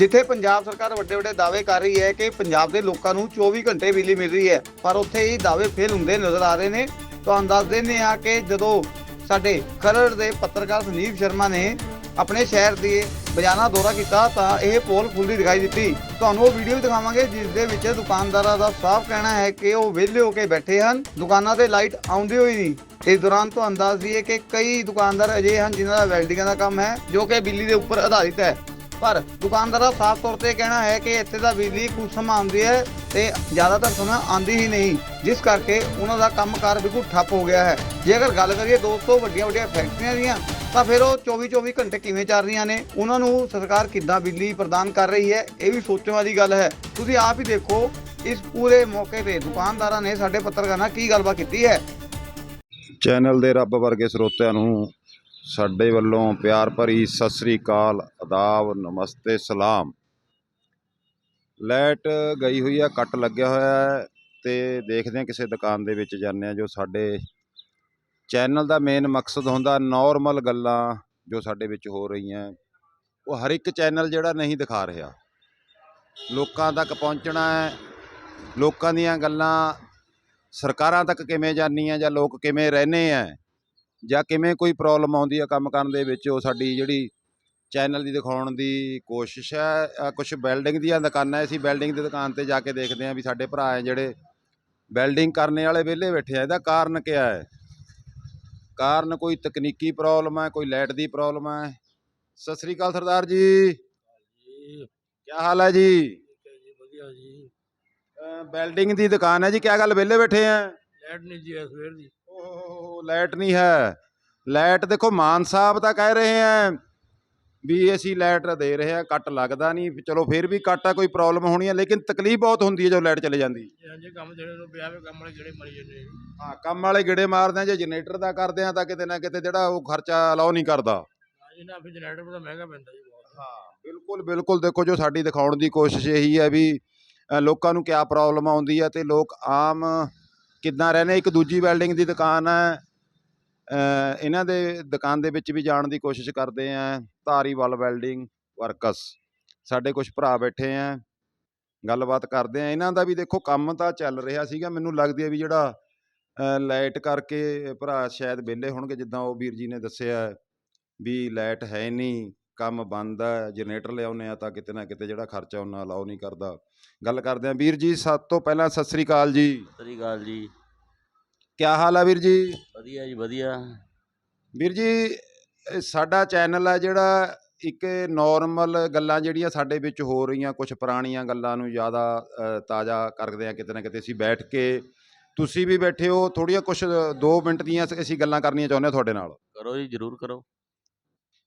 ਜਿੱਥੇ ਪੰਜਾਬ ਸਰਕਾਰ ਵੱਡੇ ਵੱਡੇ ਦਾਅਵੇ ਕਰ ਰਹੀ ਹੈ ਕਿ ਪੰਜਾਬ ਦੇ ਲੋਕਾਂ ਨੂੰ 24 ਘੰਟੇ ਬਿਜਲੀ ਮਿਲ ਰਹੀ ਹੈ, ਪਰ ਉੱਥੇ ਇਹ ਦਾਅਵੇ ਫੇਲ ਹੁੰਦੇ ਨਜ਼ਰ ਆ ਰਹੇ ਨੇ। ਤੁਹਾਨੂੰ ਦੱਸ ਦਿੰਦੇ ਆ ਕਿ ਜਦੋਂ ਸਾਡੇ ਖਰੜ ਦੇ ਪੱਤਰਕਾਰ ਸੰਜੀਵ ਸ਼ਰਮਾ ਨੇ ਆਪਣੇ ਸ਼ਹਿਰ ਦੇ ਬਜਾਨਾ ਦੌਰਾ ਕੀਤਾ, ਤਾਂ ਇਹ ਪੋਲ ਫੁੱਲਦੀ ਦਿਖਾਈ ਦਿੱਤੀ। ਤੁਹਾਨੂੰ ਉਹ ਵੀਡੀਓ ਵੀ ਦਿਖਾਵਾਂਗੇ, ਜਿਸ ਦੇ ਵਿੱਚ ਦੁਕਾਨਦਾਰਾਂ ਦਾ ਸਾਫ਼ ਕਹਿਣਾ ਹੈ ਕਿ ਉਹ ਵਿਹਲੇ ਹੋ ਕੇ ਬੈਠੇ ਹਨ। ਦੁਕਾਨਾਂ ਤੇ ਲਾਈਟ ਆਉਂਦੀ ਹੋਈ ਨਹੀਂ। ਇਸ ਦੌਰਾਨ ਤੁਹਾਨੂੰ ਦੱਸ ਦਈਏ ਕਿ ਕਈ ਦੁਕਾਨਦਾਰ ਅਜੇ ਹਨ ਜਿਨ੍ਹਾਂ ਦਾ ਵੈਲਡਿੰਗਾਂ ਦਾ ਕੰਮ ਹੈ, ਜੋ ਕਿ ਬਿਜਲੀ ਦੇ ਉੱਪਰ ਆਧਾਰਿਤ ਹੈ। ਪਰ ਦੁਕਾਨਦਾਰਾਂ ਦਾ ਸਾਫ਼ ਤੌਰ ਤੇ ਕਹਿਣਾ ਹੈ ਕਿ ਇੱਥੇ ਦਾ ਬਿਜਲੀ ਕੁਝ ਸਮਾਂ ਆਉਂਦੀ ਹੈ ਤੇ ਜ਼ਿਆਦਾਤਰ ਸਮਾਂ ਆਉਂਦੀ ਹੀ ਨਹੀਂ, ਜਿਸ ਕਰਕੇ ਉਹਨਾਂ ਦਾ ਕੰਮਕਾਰ ਬਿਲਕੁਲ ਠੱਪ ਹੋ ਗਿਆ ਹੈ। ਜੇ ਗੱਲ ਕਰੀਏ ਦੋਸਤੋ ਵੱਡੀਆਂ ਵੱਡੀਆਂ ਫੈਕਟਰੀਆਂ ਦੀਆਂ, ਤਾਂ ਫਿਰ ਉਹ 24 24 ਘੰਟੇ ਕਿਵੇਂ ਚੱਲ ਰਹੀਆਂ ਨੇ? ਉਹਨਾਂ ਨੂੰ ਸਰਕਾਰ ਕਿੱਦਾਂ ਬਿਜਲੀ ਪ੍ਰਦਾਨ ਕਰ ਰਹੀ ਹੈ? ਇਹ ਵੀ ਸੋਚਣ ਵਾਲੀ ਗੱਲ ਹੈ। ਤੁਸੀਂ ਆਪ ਹੀ ਦੇਖੋ, ਇਸ ਪੂਰੇ ਮੌਕੇ ਤੇ ਦੁਕਾਨਦਾਰਾਂ ਨੇ ਸਾਡੇ ਪੱਤਰਕਾਰਾਂ ਨਾਲ ਕੀ ਗੱਲਬਾਤ ਕੀਤੀ ਹੈ? ਚੈਨਲ ਦੇ ਰੱਬ ਵਰਗੇ ਸਰੋਤਿਆਂ ਨੂੰ ਸਾਡੇ ਵੱਲੋਂ ਪਿਆਰ ਭਰੀ ਸਤਿ ਸ੍ਰੀ ਅਕਾਲ, ਆਦਾਬ, ਨਮਸਤੇ, ਸਲਾਮ। ਲਾਈਟ ਗਈ ਹੋਈ ਹੈ ਕੱਟ ਲੱਗਿਆ ਹੋਇਆ ਹੈ ਤੇ ਦੇਖਦੇ ਹਾਂ ਕਿਸੇ ਦੁਕਾਨ ਦੇ ਵਿੱਚ ਜਾਂਦੇ ਹਾਂ ਜੋ ਸਾਡੇ ਚੈਨਲ ਦਾ ਮੇਨ ਮਕਸਦ ਹੁੰਦਾ ਨਾਰਮਲ ਗੱਲਾਂ ਜੋ ਸਾਡੇ ਵਿੱਚ ਹੋ ਰਹੀਆਂ। ਉਹ ਹਰ ਇੱਕ ਚੈਨਲ ਜਿਹੜਾ ਨਹੀਂ ਦਿਖਾ ਰਿਹਾ। ਲੋਕਾਂ ਤੱਕ ਪਹੁੰਚਣਾ ਹੈ, ਲੋਕਾਂ ਦੀਆਂ ਗੱਲਾਂ ਸਰਕਾਰਾਂ ਤੱਕ ਕਿਵੇਂ ਜਾਂਦੀਆਂ ਜਾਂ ਲੋਕ ਕਿਵੇਂ ਰਹਿੰਦੇ ਆ ਜਾਂ ਕਿਵੇਂ ਕੋਈ ਪ੍ਰੋਬਲਮ ਆਉਂਦੀ ਆ ਕੰਮ ਕਰਨ ਦੇ ਵਿੱਚ ਉਹ ਸਾਡੀ ਜਿਹੜੀ ਚੈਨਲ ਦੀ ਦਿਖਾਉਣ ਦੀ ਕੋਸ਼ਿਸ਼ ਹੈ ਕੁਝ ਬਿਲਡਿੰਗ ਦੀਆਂ ਦੁਕਾਨਾਂ ਅਸੀਂ ਬਿਲਡਿੰਗ ਦੀ ਦੁਕਾਨ ਤੇ ਜਾ ਕੇ ਦੇਖਦੇ ਆ ਵੀ ਸਾਡੇ ਭਰਾ ਹੈ ਜਿਹੜੇ ਬਿਲਡਿੰਗ ਕਰਨੇ ਵਾਲੇ ਵਿਹਲੇ ਬੈਠੇ ਆ। ਇਹਦਾ ਕਾਰਨ ਕੀ ਹੈ? ਕਾਰਨ ਕੋਈ ਤਕਨੀਕੀ ਪ੍ਰੋਬਲਮ ਹੈ ਕੋਈ ਲਾਈਟ ਦੀ ਪ੍ਰੋਬਲਮ ਹੈ? ਸਤਿ ਸ੍ਰੀ ਅਕਾਲ ਸਰਦਾਰ ਜੀ। ਕੀ ਹਾਲ ਹੈ ਜੀ? ਠੀਕ ਹੈ ਜੀ ਵਧੀਆ ਜੀ। ਬਿਲਡਿੰਗ ਦੀ ਦੁਕਾਨ ਹੈ ਜੀ ਕੀ ਗੱਲ ਵਿਹਲੇ ਬੈਠੇ ਆ? ਲੈਟ ਨਹੀਂ ਜੀ ਸਵੇਰ ਦੀ। ਲਾਈਟ ਨਹੀਂ ਹੈ। ਲਾਈਟ ਦੇਖੋ ਮਾਨ ਸਾਹਿਬ ਤਾਂ ਕਹਿ ਰਹੇ ਆ ਵੀ ਅਸੀਂ ਲਾਈਟ ਦੇ ਰਹੇ ਆ ਕੱਟ ਲੱਗਦਾ ਨਹੀਂ। ਚਲੋ ਫਿਰ ਵੀ ਕੱਟ ਆ ਕੋਈ ਪ੍ਰੋਬਲਮ ਹੋਣੀ ਹੈ ਲੇਕਿਨ ਤਕਲੀਫ ਬਹੁਤ ਹੁੰਦੀ ਹੈ ਜਦੋਂ ਲਾਈਟ ਚਲੇ ਜਾਂਦੀ। ਜੀ ਹਾਂਜੀ ਕੰਮ ਜਿਹੜੇ ਨੂੰ ਪਿਆ ਵੇ ਕੰਮ ਵਾਲੇ ਜਿਹੜੇ ਮਰੀ ਜਾਂਦੇ ਨੇ ਹਾਂ ਕੰਮ ਵਾਲੇ ਗੇੜੇ ਮਾਰਦੇ ਆ ਜੇ ਜਨਰੇਟਰ ਦਾ ਕਰਦੇ ਆ ਤਾਂ ਕਿਤੇ ਨਾ ਕਿਤੇ ਜਿਹੜਾ ਉਹ ਖਰਚਾ ਅਲਾਉ ਨਹੀਂ ਕਰਦਾ। ਹਾਂਜੀ ਨਾ ਫਿਰ ਜਨਰੇਟਰ ਤਾਂ ਮਹਿੰਗਾ ਪੈਂਦਾ ਜੀ ਬਹੁਤ। ਹਾਂ ਬਿਲਕੁਲ ਬਿਲਕੁਲ। ਦੇਖੋ ਜੋ ਸਾਡੀ ਦਿਖਾਉਣ ਦੀ ਕੋਸ਼ਿਸ਼ ਇਹੀ ਹੈ ਵੀ ਲੋਕਾਂ ਨੂੰ ਕਿਆ ਪ੍ਰੋਬਲਮ ਆਉਂਦੀ ਹੈ ਤੇ ਲੋਕ ਆਮ ਕਿੱਦਾਂ ਰਹਿੰਦੇ ਇੱਕ ਦੂਜੀ ਵੈਲਡਿੰਗ ਦੀ ਦੁਕਾਨ ਹੈ ਇਹਨਾਂ ਦੇ ਦੁਕਾਨ ਦੇ ਵਿੱਚ ਵੀ ਜਾਣ ਦੀ ਕੋਸ਼ਿਸ਼ ਕਰਦੇ ਆ। ਧਾਰੀਵਾਲ ਵੈਲਡਿੰਗ ਵਰਕਸ, ਸਾਡੇ ਕੁਝ ਭਰਾ ਬੈਠੇ ਆ। ਗੱਲਬਾਤ ਕਰਦੇ ਆ। ਇਹਨਾਂ ਦਾ ਵੀ ਦੇਖੋ ਕੰਮ ਤਾਂ ਚੱਲ ਰਿਹਾ ਸੀਗਾ। ਮੈਨੂੰ ਲੱਗਦੀ ਹੈ ਵੀ ਜਿਹੜਾ ਲਾਈਟ ਕਰਕੇ ਭਰਾ ਸ਼ਾਇਦ ਵਿਹਲੇ ਹੋਣਗੇ, ਜਿੱਦਾਂ ਉਹ ਵੀਰ ਜੀ ਨੇ ਦੱਸਿਆ ਵੀ ਲਾਈਟ ਹੈ ਨਹੀਂ, ਕੰਮ ਬੰਦ ਹੈ ਜਨਰੇਟਰ ਲਿਆਉਨੇ ਆ ਤਾਂ ਕਿਤੇ ਨਾ ਕਿਤੇ ਜਿਹੜਾ ਖਰਚਾ ਉਹਨਾਂ ਅਲਾਉ ਨਹੀਂ ਕਰਦਾ। ਗੱਲ ਕਰਦੇ ਆ। ਵੀਰ ਜੀ, ਸਭ ਤੋਂ ਪਹਿਲਾਂ ਸਤਿ ਸ੍ਰੀ ਅਕਾਲ ਜੀ। ਸਤਿ ਸ਼੍ਰੀ ਅਕਾਲ ਜੀ। ਕੀ ਹਾਲ ਹੈ ਵੀਰ ਜੀ? ਵਧੀਆ ਜੀ ਵਧੀਆ। ਵੀਰ ਜੀ ਇਹ ਸਾਡਾ ਚੈਨਲ ਹੈ ਜਿਹੜਾ ਇੱਕ ਨਾਰਮਲ ਗੱਲਾਂ ਜਿਹੜੀਆਂ ਸਾਡੇ ਵਿੱਚ ਹੋ ਰਹੀਆਂ ਕੁਝ ਪੁਰਾਣੀਆਂ ਗੱਲਾਂ ਨੂੰ ਜ਼ਿਆਦਾ ਤਾਜ਼ਾ ਕਰਦੇ ਆ ਕਿਤੇ ਨਾ ਕਿਤੇ ਅਸੀਂ ਬੈਠ ਕੇ। ਤੁਸੀਂ ਵੀ ਬੈਠੇ ਹੋ ਥੋੜੀਆਂ ਕੁਝ 2 ਮਿੰਟ ਦੀਆਂ ਅਸੀਂ ਗੱਲਾਂ ਕਰਨੀਆਂ ਚਾਹੁੰਦੇ ਹਾਂ ਤੁਹਾਡੇ ਨਾਲ। ਕਰੋ ਜੀ ਜਰੂਰ ਕਰੋ।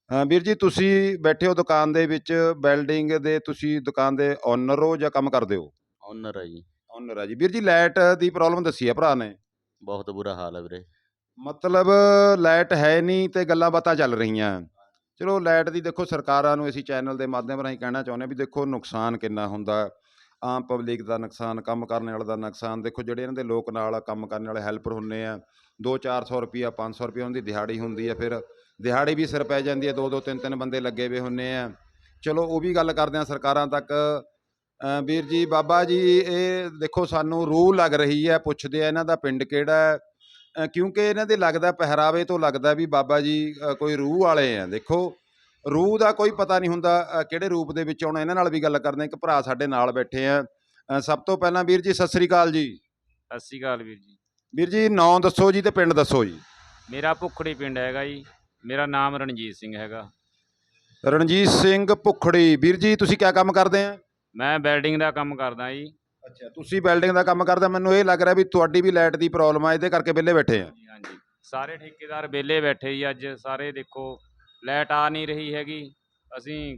ਅ, ਵੀਰ ਜੀ ਤੁਸੀਂ ਬੈਠੇ ਹੋ ਦੁਕਾਨ ਦੇ ਵਿੱਚ ਬਿਲਡਿੰਗ ਦੇ ਤੁਸੀਂ ਦੁਕਾਨ ਦੇ ਓਨਰ ਹੋ ਜਾਂ ਕੰਮ ਕਰਦੇ ਹੋ? ਓਨਰ ਹੈ ਜੀ। ਓਨਰ ਹੈ ਜੀ। ਵੀਰ ਜੀ ਲਾਈਟ ਦੀ ਪ੍ਰੋਬਲਮ ਦੱਸੀ ਹੈ ਭਰਾ ਨੇ। ਬਹੁਤ ਬੁਰਾ ਹਾਲ ਹੈ ਵੀਰੇ। ਮਤਲਬ ਲਾਈਟ ਹੈ ਨਹੀਂ ਤੇ ਗੱਲਾਂ ਬਾਤਾਂ ਚੱਲ ਰਹੀਆਂ। ਚਲੋ ਲਾਈਟ ਦੀ ਦੇਖੋ ਸਰਕਾਰਾਂ ਨੂੰ ਅਸੀਂ ਚੈਨਲ ਦੇ ਮਾਧਿਅਮ ਰਾਹੀਂ ਕਹਿਣਾ ਚਾਹੁੰਦੇ ਹਾਂ ਵੀ ਦੇਖੋ ਨੁਕਸਾਨ ਕਿੰਨਾ ਹੁੰਦਾ। ਆਮ ਪਬਲਿਕ ਦਾ ਨੁਕਸਾਨ, ਕੰਮ ਕਰਨ ਵਾਲੇ ਦਾ ਨੁਕਸਾਨ। ਦੇਖੋ ਜਿਹੜੇ ਇਹਨਾਂ ਦੇ ਲੋਕ ਨਾਲ ਕੰਮ ਕਰਨ ਵਾਲੇ ਹੈਲਪਰ ਹੁੰਦੇ ਆ 2-400 ਰੁਪਿਆ 500 ਰੁਪਿਆ ਉਹਨਾਂ ਦੀ ਦਿਹਾੜੀ ਹੁੰਦੀ ਹੈ ਫਿਰ ਦਿਹਾੜੀ ਵੀ ਸਿਰ ਪੈ ਜਾਂਦੀ ਹੈ ਦੋ ਦੋ ਤਿੰਨ ਤਿੰਨ ਬੰਦੇ ਲੱਗੇ ਹੋਏ ਹੁੰਦੇ ਆ। ਚਲੋ ਉਹ ਵੀ ਗੱਲ ਕਰਦੇ ਆ ਸਰਕਾਰਾਂ ਤੱਕ। ਵੀਰ ਜੀ ਬਾਬਾ ਜੀ ਇਹ ਦੇਖੋ ਸਾਨੂੰ ਰੂਹ ਲੱਗ ਰਹੀ ਹੈ ਪੁੱਛਦੇ ਆ ਇਹਨਾਂ ਦਾ ਪਿੰਡ ਕਿਹੜਾ ਹੈ। ਕਿਉਂਕਿ ਇਹਨਾਂ ਦੇ ਲੱਗਦਾ ਪਹਿਰਾਵੇ ਤੋਂ ਲੱਗਦਾ ਵੀ ਬਾਬਾ ਜੀ ਕੋਈ ਰੂਹ ਵਾਲੇ ਆ। ਦੇਖੋ ਰੂਹ ਦਾ ਕੋਈ ਪਤਾ ਨਹੀਂ ਹੁੰਦਾ ਕਿਹੜੇ ਰੂਪ ਦੇ ਵਿੱਚ ਆਉਣਾ। ਇਹਨਾਂ ਨਾਲ ਵੀ ਗੱਲ ਕਰਦੇ। ਇੱਕ ਭਰਾ ਸਾਡੇ ਨਾਲ ਬੈਠੇ ਆ। ਸਭ ਤੋਂ ਪਹਿਲਾਂ ਵੀਰ ਜੀ ਸਤਿ ਸ੍ਰੀ ਅਕਾਲ ਜੀ। ਸਤਿ ਸ਼੍ਰੀ ਅਕਾਲ ਵੀਰ ਜੀ। ਵੀਰ ਜੀ ਨਾਂ ਦੱਸੋ ਜੀ ਤੇ ਪਿੰਡ ਦੱਸੋ ਜੀ। ਮੇਰਾ ਭੁੱਖੜੀ ਪਿੰਡ ਹੈਗਾ ਜੀ। ਮੇਰਾ ਨਾਮ ਰਣਜੀਤ ਸਿੰਘ ਹੈਗਾ। ਰਣਜੀਤ ਸਿੰਘ ਭੁੱਖੜੀ। ਵੀਰ ਜੀ ਤੁਸੀਂ ਕੀ ਕੰਮ ਕਰਦੇ ਆ? ਮੈਂ ਵੈਲਡਿੰਗ ਦਾ ਕੰਮ ਕਰਦਾ ਜੀ। ਅੱਛਾ ਤੁਸੀਂ ਬਿਲਡਿੰਗ ਦਾ ਕੰਮ ਕਰਦੇ ਮੈਨੂੰ ਇਹ ਲੱਗ ਰਿਹਾ ਵੀ ਤੁਹਾਡੀ ਵੀ ਲਾਈਟ ਦੀ ਪ੍ਰੋਬਲਮ ਆ ਇਹਦੇ ਕਰਕੇ ਵਿਹਲੇ ਬੈਠੇ ਆ। ਹਾਂਜੀ ਸਾਰੇ ਠੇਕੇਦਾਰ ਵਿਹਲੇ ਬੈਠੇ ਜੀ ਅੱਜ ਸਾਰੇ ਦੇਖੋ ਲਾਈਟ ਆ ਨਹੀਂ ਰਹੀ ਹੈਗੀ। ਅਸੀਂ